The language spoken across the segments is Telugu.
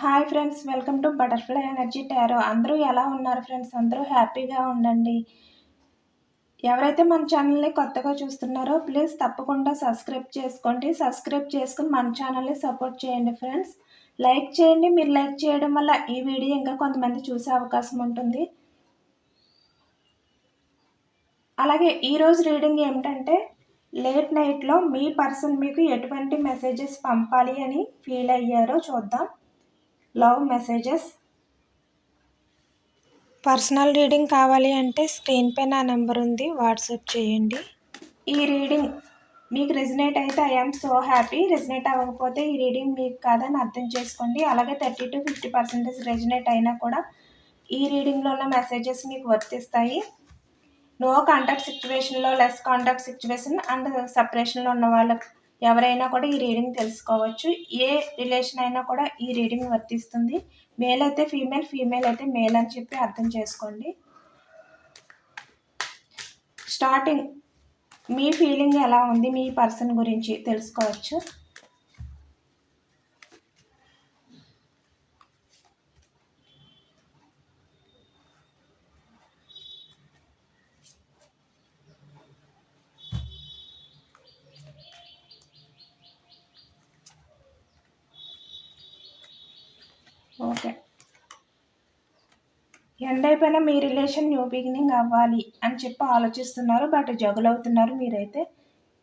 Hi friends welcome to butterfly energy tarot. అందరూ ఎలా ఉన్నారు ఫ్రెండ్స్? అందరూ హ్యాపీగా ఉండండి. ఎవరైతే మన ఛానల్ని కొత్తగా చూస్తున్నారో ప్లీజ్ తప్పకుండా సబ్స్క్రైబ్ చేసుకోండి. సబ్స్క్రైబ్ చేసుకుని మన ఛానల్ని సపోర్ట్ చేయండి ఫ్రెండ్స్. లైక్ చేయండి. మీరు లైక్ చేయడం వల్ల ఈ వీడియో ఇంకా కొంతమంది చూసే అవకాశం ఉంటుంది. అలాగే ఈరోజు రీడింగ్ ఏమిటంటే లేట్ నైట్లో మీ పర్సన్ మీకు ఎటువంటి మెసేజెస్ పంపాలి అని ఫీల్ అయ్యారో చూద్దాం. Love messages. పర్సనల్ రీడింగ్ కావాలి అంటే స్క్రీన్ పై నా నెంబర్ ఉంది వాట్సాప్ చేయండి. ఈ రీడింగ్ మీకు రెజినేట్ అయితే ఐఎమ్ సో హ్యాపీ. రెజినేట్ అవ్వకపోతే ఈ రీడింగ్ మీకు కాదని అర్థం చేసుకోండి. అలాగే thirty to fifty percentage resonate అయినా కూడా ఈ రీడింగ్లో ఉన్న మెసేజెస్ మీకు వర్తిస్తాయి. నో కాంటాక్ట్ సిచ్యువేషన్లో లెస్ కాంటాక్ట్ సిచ్యువేషన్ అండ్ సపరేషన్లో ఉన్న వాళ్ళకి ఎవరైనా కూడా ఈ రీడింగ్ తెలుసుకోవచ్చు. ఏ రిలేషన్ అయినా కూడా ఈ రీడింగ్ వర్తిస్తుంది. మేల్ అయితే ఫీమేల్ ఫీమేల్ అయితే మేల్ అని చెప్పి అర్థం చేసుకోండి. స్టార్టింగ్ మీ ఫీలింగ్ ఎలా ఉంది? మీ పర్సన్ గురించి తెలుసుకోవచ్చు ఓకే ఎండ్ అయిపోయినా మీ రిలేషన్ న్యూ బిగినింగ్ అవ్వాలి అని చెప్పి ఆలోచిస్తున్నారు బట్ జగులవుతున్నారు మీరైతే.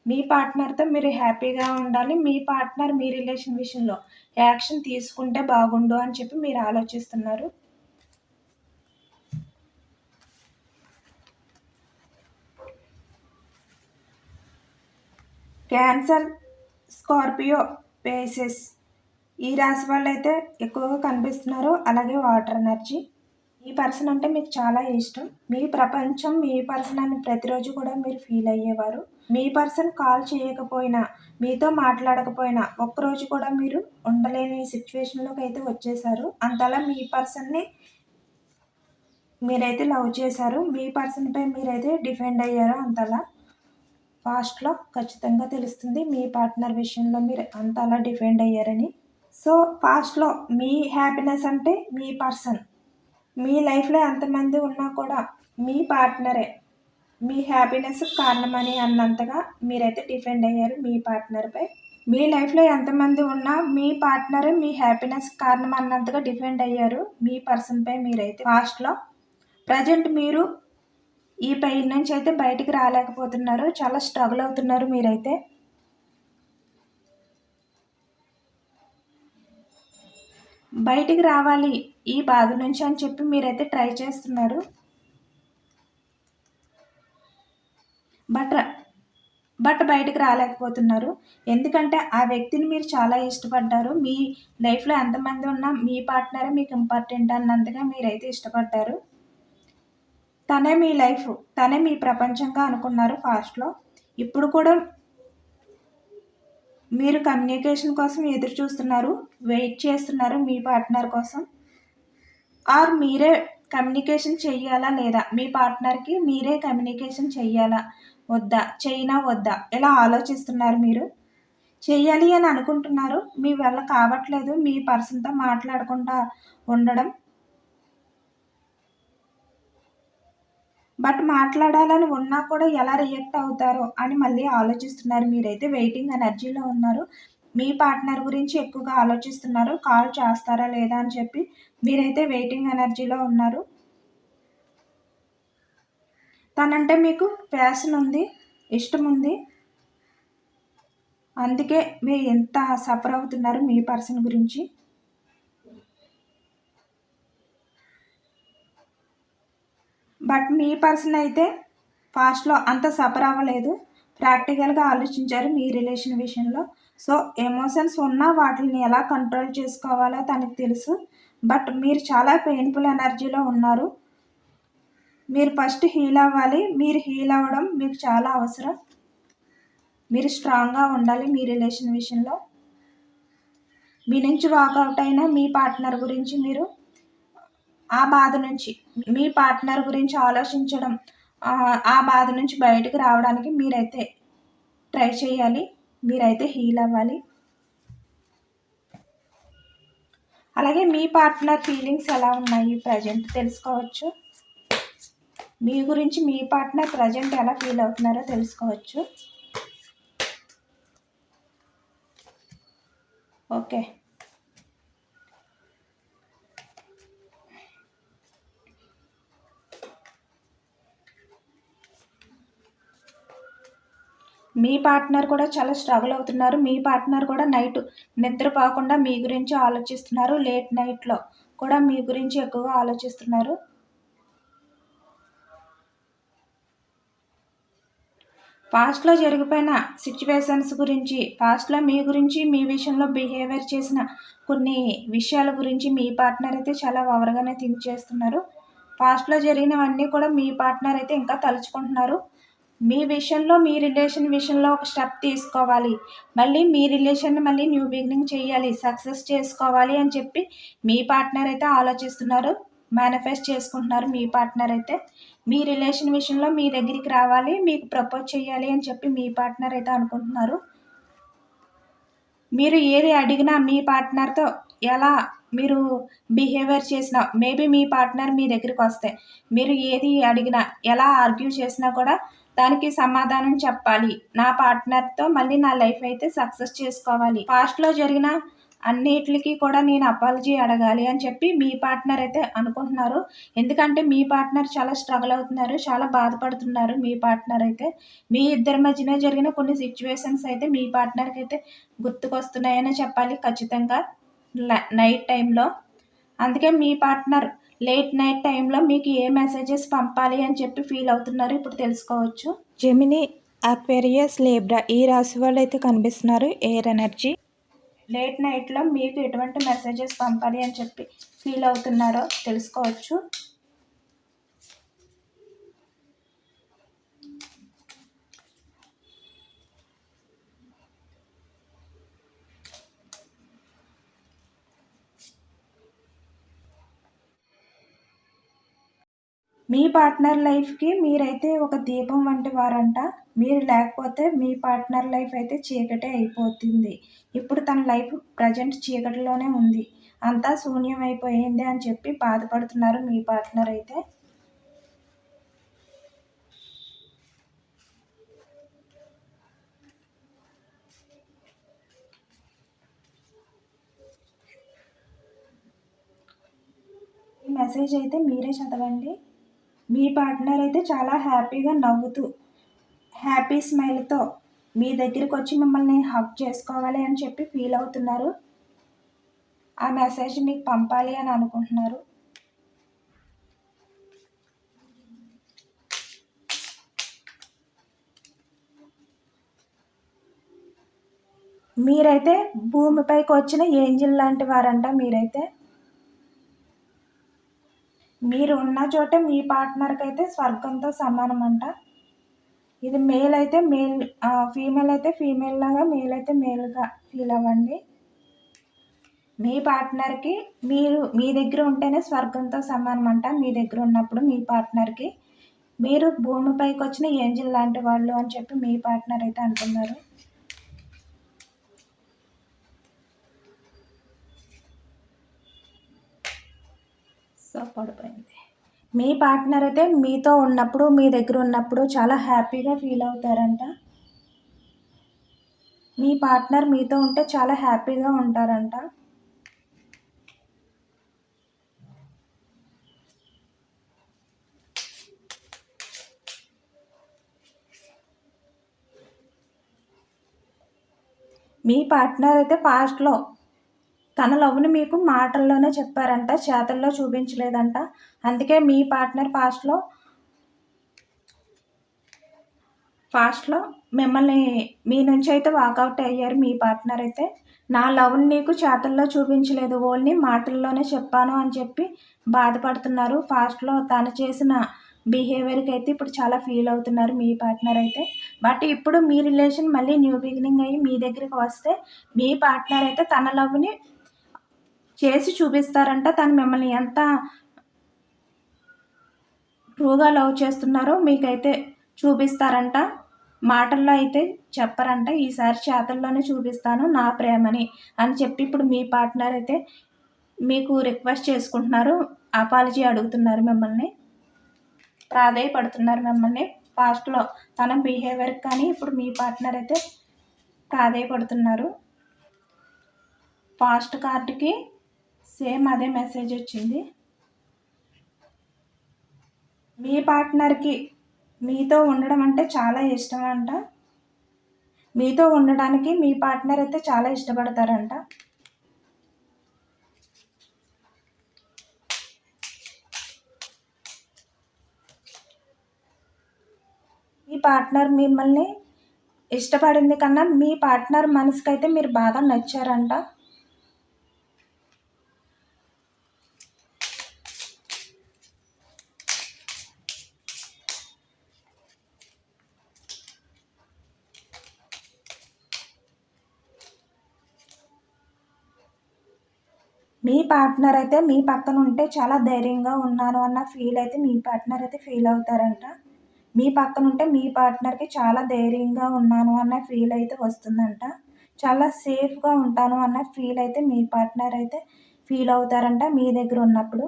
మీ పార్ట్నర్తో మీరు హ్యాపీగా ఉండాలి మీ పార్ట్నర్ మీ రిలేషన్ విషయంలో యాక్షన్ తీసుకుంటే బాగుండు అని చెప్పి మీరు ఆలోచిస్తున్నారు. క్యాన్సర్ స్కార్పియో పేసెస్ ఈ రాశి వాళ్ళు అయితే ఎక్కువగా కనిపిస్తున్నారు. అలాగే వాటర్ ఎనర్జీ. ఈ పర్సన్ అంటే మీకు చాలా ఇష్టం. మీ ప్రపంచం మీ పర్సన్ అని ప్రతిరోజు కూడా మీరు ఫీల్ అయ్యేవారు. మీ పర్సన్ కాల్ చేయకపోయినా మీతో మాట్లాడకపోయినా ఒక్కరోజు కూడా మీరు ఉండలేని సిచ్యువేషన్లోకి అయితే వచ్చేసారు అంతలా మీ పర్సన్ని మీరైతే లవ్ చేశారు. మీ పర్సన్పై మీరైతే డిఫెండ్ అయ్యారు అంతలా. ఫాస్ట్లో ఖచ్చితంగా తెలుస్తుంది మీ పార్ట్నర్ విషయంలో మీరు అంతలా డిఫెండ్ అయ్యారని. సో ఫాస్ట్లో మీ హ్యాపీనెస్ అంటే మీ పర్సన్. మీ లైఫ్లో ఎంతమంది ఉన్నా కూడా మీ పార్ట్నరే. మీ హ్యాపీనెస్ కారణమని అన్నంతగా మీరైతే డిఫెండ్ అయ్యారు మీ పార్ట్నర్పై. మీ లైఫ్లో ఎంతమంది ఉన్నా మీ పార్ట్నరే మీ హ్యాపీనెస్ కారణం అన్నంతగా డిఫెండ్ అయ్యారు మీ పర్సన్పై మీరైతే. ఫాస్ట్లో ప్రజెంట్ మీరు ఈ పై నుంచి అయితే బయటికి రాలేకపోతున్నారు చాలా స్ట్రగుల్ అవుతున్నారు మీరైతే. బయటికి రావాలి ఈ బాధ నుంచి అని చెప్పి మీరైతే ట్రై చేస్తున్నారు. బట్ బట్ బయటకు రాలేకపోతున్నారు. ఎందుకంటే ఆ వ్యక్తిని మీరు చాలా ఇష్టపడ్డారు. మీ లైఫ్లో ఎంతమంది ఉన్నా మీ పార్ట్నరే మీకు ఇంపార్టెంట్ అన్నంతగా మీరైతే ఇష్టపడ్డారు. తనే మీ లైఫ్ తనే మీ ప్రపంచంగా అనుకున్నారు ఫాస్ట్లో. ఇప్పుడు కూడా మీరు కమ్యూనికేషన్ కోసం ఎదురు చూస్తున్నారు వెయిట్ చేస్తున్నారు మీ పార్ట్నర్ కోసం. ఆర్ మీరే కమ్యూనికేషన్ చెయ్యాలా లేదా? మీ పార్ట్నర్కి మీరే కమ్యూనికేషన్ చెయ్యాలా? వద్దా? చైనా వద్దా? ఇలా ఆలోచిస్తున్నారు మీరు? చెయ్యాలి అని అనుకుంటున్నారు మీ వల్ల కావట్లేదు మీ పర్సన్తో మాట్లాడకుండా ఉండడం బట్ మాట్లాడాలని ఉన్నా కూడా ఎలా రియాక్ట్ అవుతారో అని మళ్ళీ ఆలోచిస్తున్నారు. మీరైతే వెయిటింగ్ ఎనర్జీలో ఉన్నారు. మీ పార్ట్నర్ గురించి ఎక్కువగా ఆలోచిస్తున్నారు. కాల్ చేస్తారా లేదా అని చెప్పి మీరైతే వెయిటింగ్ ఎనర్జీలో ఉన్నారు. తనంటే మీకు ప్యాషన్ ఉంది ఇష్టం ఉంది. అందుకే మీరు ఎంత సఫర్ అవుతున్నారు మీ పర్సన్ గురించి. బట్ మీ పర్సన్ అయితే ఫాస్ట్లో అంత సఫర్ అవ్వలేదు. ప్రాక్టికల్గా ఆలోచించారు మీ రిలేషన్ విషయంలో. సో ఎమోషన్స్ ఉన్నా వాటిని ఎలా కంట్రోల్ చేసుకోవాలో తనకు తెలుసు. బట్ మీరు చాలా పెయిన్ఫుల్ ఎనర్జీలో ఉన్నారు. మీరు ఫస్ట్ హీల్ అవ్వాలి. మీరు హీల్ అవ్వడం మీకు చాలా అవసరం. మీరు స్ట్రాంగ్గా ఉండాలి మీ రిలేషన్ విషయంలో. మీ నుంచి వాకౌట్ అయినా మీ పార్ట్నర్ గురించి మీరు ఆ బాధ నుంచి మీ పార్ట్నర్ గురించి ఆలోచించడం ఆ బాధ నుంచి బయటకు రావడానికి మీరైతే ట్రై చేయాలి మీరైతే హీల్ అవ్వాలి. అలాగే మీ పార్ట్నర్ ఫీలింగ్స్ ఎలా ఉన్నాయి ప్రజెంట్ తెలుసుకోవచ్చు. మీ గురించి మీ పార్ట్నర్ ప్రజెంట్ ఎలా ఫీల్ అవుతున్నారో తెలుసుకోవచ్చు. ఓకే. మీ పార్ట్నర్ కూడా చాలా స్ట్రగుల్ అవుతున్నారు. మీ పార్ట్నర్ కూడా నైట్ నిద్రపోకుండా మీ గురించి ఆలోచిస్తున్నారు. లేట్ నైట్లో కూడా మీ గురించి ఎక్కువగా ఆలోచిస్తున్నారు. పాస్ట్లో జరిగిపోయిన సిచ్యువేషన్స్ గురించి పాస్ట్లో మీ గురించి మీ విషయంలో బిహేవియర్ చేసిన కొన్ని విషయాల గురించి మీ పార్ట్నర్ అయితే చాలా ఓవర్గానే థింక్ చేస్తున్నారు. పాస్ట్లో జరిగినవన్నీ కూడా మీ పార్ట్నర్ అయితే ఇంకా తలుచుకుంటున్నారు. మీ విషయంలో మీ రిలేషన్ విషయంలో ఒక స్టెప్ తీసుకోవాలి. మళ్ళీ మీ రిలేషన్ మళ్ళీ న్యూ బిగినింగ్ చేయాలి. సక్సెస్ చేసుకోవాలి అని చెప్పి మీ పార్ట్నర్ అయితే ఆలోచిస్తున్నారు. మేనిఫెస్ట్ చేసుకుంటున్నారు మీ పార్ట్నర్ అయితే. మీ రిలేషన్ విషయంలో మీ దగ్గరికి రావాలి మీకు ప్రపోజ్ చేయాలి అని చెప్పి మీ పార్ట్నర్ అయితే అనుకుంటున్నారు. మీరు ఏది అడిగినా మీ పార్ట్నర్తో ఎలా మీరు బిహేవియర్ చేసినా మేబీ మీ పార్ట్నర్ మీ దగ్గరికి వస్తే మీరు ఏది అడిగినా ఎలా ఆర్గ్యూ చేసినా కూడా దానికి సమాధానం చెప్పాలి. నా పార్ట్నర్తో మళ్ళీ నా లైఫ్ అయితే సక్సెస్ చేసుకోవాలి. పాస్ట్లో జరిగిన అన్నిటికి కూడా నేను అపాలజీ అడగాలి అని చెప్పి మీ పార్ట్నర్ అయితే అనుకుంటున్నారు. ఎందుకంటే మీ పార్ట్నర్ చాలా స్ట్రగుల్ అవుతున్నారు చాలా బాధపడుతున్నారు మీ పార్ట్నర్ అయితే. మీ ఇద్దరి మధ్యన జరిగిన కొన్ని సిచ్యువేషన్స్ అయితే మీ పార్ట్నర్కి అయితే గుర్తుకొస్తున్నాయని చెప్పాలి ఖచ్చితంగా నైట్ టైంలో అందుకే మీ పార్ట్నర్ లేట్ నైట్ టైంలో మీకు ఏ మెసేజెస్ పంపాలి అని చెప్పి ఫీల్ అవుతున్నారు ఇప్పుడు తెలుసుకోవచ్చు. జెమిని అక్వేరియస్ లేబ్రా ఈ రాశి వాళ్ళు అయితే కనిపిస్తున్నారు. ఎయిర్ ఎనర్జీ లేట్ నైట్లో మీకు ఎటువంటి మెసేజెస్ పంపాలి అని చెప్పి ఫీల్ అవుతున్నారో తెలుసుకోవచ్చు. మీ పార్ట్నర్ లైఫ్కి మీరైతే ఒక దీపం వంటి వారంట. మీరు లేకపోతే మీ పార్ట్నర్ లైఫ్ అయితే చీకటే అయిపోతుంది. ఇప్పుడు తన లైఫ్ ప్రజెంట్ చీకటిలోనే ఉంది. అంతా శూన్యం అయిపోయింది అని చెప్పి బాధపడుతున్నారు మీ పార్ట్నర్ అయితే. మెసేజ్ అయితే మీరే చదవండి. మీ పార్ట్నర్ అయితే చాలా హ్యాపీగా నవ్వుతూ హ్యాపీ స్మైల్తో మీ దగ్గరికి వచ్చి మిమ్మల్ని హక్ చేసుకోవాలి అని చెప్పి ఫీల్ అవుతున్నారు. ఆ మెసేజ్ మీకు పంపాలి అని అనుకుంటున్నారు. మీరైతే భూమిపైకి వచ్చిన ఏంజిల్ లాంటి వారంట మీరైతే. మీరు ఉన్న చోట మీ పార్ట్నర్కి అయితే స్వర్గంతో సమానం అంట ఇది మేల్ అయితే మేల్ ఫీమేల్ అయితే ఫీమేల్ లాగా మేల్ అయితే మేల్గా ఫీల్ అవ్వండి మీ పార్ట్నర్కి మీరు మీ దగ్గర ఉంటేనే స్వర్గంతో సమానం అంట మీ దగ్గర ఉన్నప్పుడు మీ పార్ట్నర్కి. మీరు భూమిపైకి వచ్చిన ఏంజిల్ లాంటి వాళ్ళు అని చెప్పి మీ పార్ట్నర్ అయితే అంటున్నారు. సో పడిపోయింది మీ పార్ట్నర్ అయితే మీతో ఉన్నప్పుడు మీ దగ్గర ఉన్నప్పుడు చాలా హ్యాపీగా ఫీల్ అవుతారంట. మీ పార్ట్నర్ మీతో ఉంటే చాలా హ్యాపీగా ఉంటారంట. మీ పార్ట్నర్ అయితే పాస్ట్లో తన లవ్ని మీకు మాటల్లోనే చెప్పారంట చేతల్లో చూపించలేదంట. అందుకే మీ పార్ట్నర్ పాస్ట్లో ఫాస్ట్లో మిమ్మల్ని మీ నుంచి అయితే వాకౌట్ అయ్యారు మీ పార్ట్నర్ అయితే. నా లవ్ని నీకు చేతల్లో చూపించలేదు ఓన్లీ మాటల్లోనే చెప్పాను అని చెప్పి బాధపడుతున్నారు. ఫాస్ట్లో తను చేసిన బిహేవియర్కి అయితే ఇప్పుడు చాలా ఫీల్ అవుతున్నారు మీ పార్ట్నర్ అయితే. బట్ ఇప్పుడు మీ రిలేషన్ మళ్ళీ న్యూ బిగినింగ్ అయ్యి మీ దగ్గరికి వస్తే మీ పార్ట్నర్ అయితే తన లవ్ని చేసి చూపిస్తారంట. తను మిమ్మల్ని ఎంత ట్రూగా లవ్ చేస్తున్నారో మీకైతే చూపిస్తారంట. మాటల్లో అయితే చెప్పరంట. ఈసారి చేతల్లోనే చూపిస్తాను నా ప్రేమని అని చెప్పి ఇప్పుడు మీ పార్ట్నర్ అయితే మీకు రిక్వెస్ట్ చేసుకుంటున్నారు. అపాలజీ అడుగుతున్నారు మిమ్మల్ని. ప్రాధాయపడుతున్నారు మిమ్మల్ని. పాస్ట్లో తన బిహేవియర్ కానీ ఇప్పుడు మీ పార్ట్నర్ అయితే ప్రాధాయపడుతున్నారు. పాస్ట్ కార్డుకి సేమ్ అదే మెసేజ్ వచ్చింది. మీ పార్ట్నర్కి మీతో ఉండడం అంటే చాలా ఇష్టం అంట మీతో ఉండడానికి మీ పార్ట్నర్ అయితే చాలా ఇష్టపడతారంట. మీ పార్ట్నర్ మిమ్మల్ని ఇష్టపడింది కన్నా మీ పార్ట్నర్ మనసుకైతే మీరు బాగా నచ్చారంట. మీ పార్ట్నర్ అయితే మీ పక్కన ఉంటే చాలా ధైర్యంగా ఉన్నాను అన్న ఫీల్ అయితే మీ పార్ట్నర్ అయితే ఫీల్ అవుతారంట. మీ పక్కన ఉంటే మీ పార్ట్నర్కి చాలా ధైర్యంగా ఉన్నాను అన్న ఫీల్ అయితే వస్తుందంట. చాలా సేఫ్గా ఉంటాను అన్న ఫీల్ అయితే మీ పార్ట్నర్ అయితే ఫీల్ అవుతారంట మీ దగ్గర ఉన్నప్పుడు.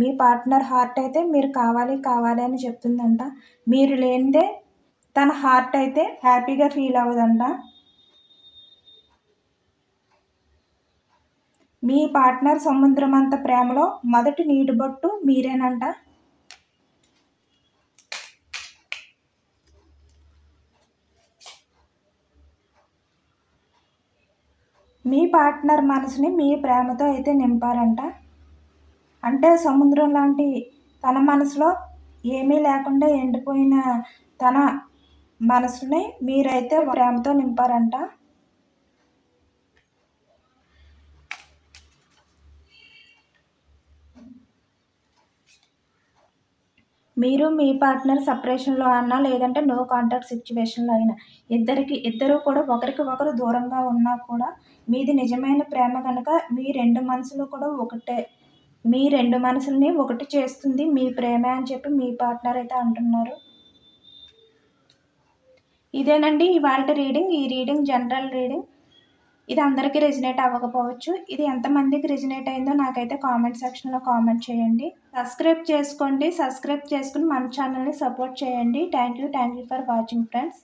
మీ పార్ట్నర్ హార్ట్ అయితే మీరు కావాలి కావాలి అని చెప్తుందంట. మీరు లేనిదే తన హార్ట్ అయితే హ్యాపీగా ఫీల్ అవ్వదంట. మీ పార్ట్నర్ సముద్రం అంత ప్రేమలో మొదటి నీటి బొట్టు మీరేనంట. మీ పార్ట్నర్ మనసుని మీ ప్రేమతో అయితే నింపారంట. అంటే సముద్రం లాంటి తన మనసులో ఏమీ లేకుండా ఎండిపోయిన తన మనసుని మీరైతే ప్రేమతో నింపారంట. మీరు మీ పార్ట్నర్ సపరేషన్లో అన్నా లేదంటే నో కాంటాక్ట్ సిచ్యువేషన్లో అయినా ఇద్దరికి ఇద్దరు కూడా ఒకరికి ఒకరు దూరంగా ఉన్నా కూడా మీది నిజమైన ప్రేమ కనుక మీ రెండు మనసులు కూడా ఒకటే మీ రెండు మనసుల్ని ఒకటి చేస్తుంది మీ ప్రేమ అని చెప్పి మీ పార్ట్నర్ అయితే అంటున్నారు. ఇదేనండి ఇవాళ రీడింగ్ ఈ రీడింగ్ జనరల్ రీడింగ్ ఇది అందరికీ రెజినేట్ అవ్వకపోవచ్చు. ఇది ఎంతమందికి రెజినేట్ అయిందో నాకైతే కామెంట్ సెక్షన్లో కామెంట్ చేయండి. సబ్స్క్రైబ్ చేసుకోండి సబ్స్క్రైబ్ చేసుకుని మన ఛానల్ని సపోర్ట్ చేయండి. Thank you thank you for watching friends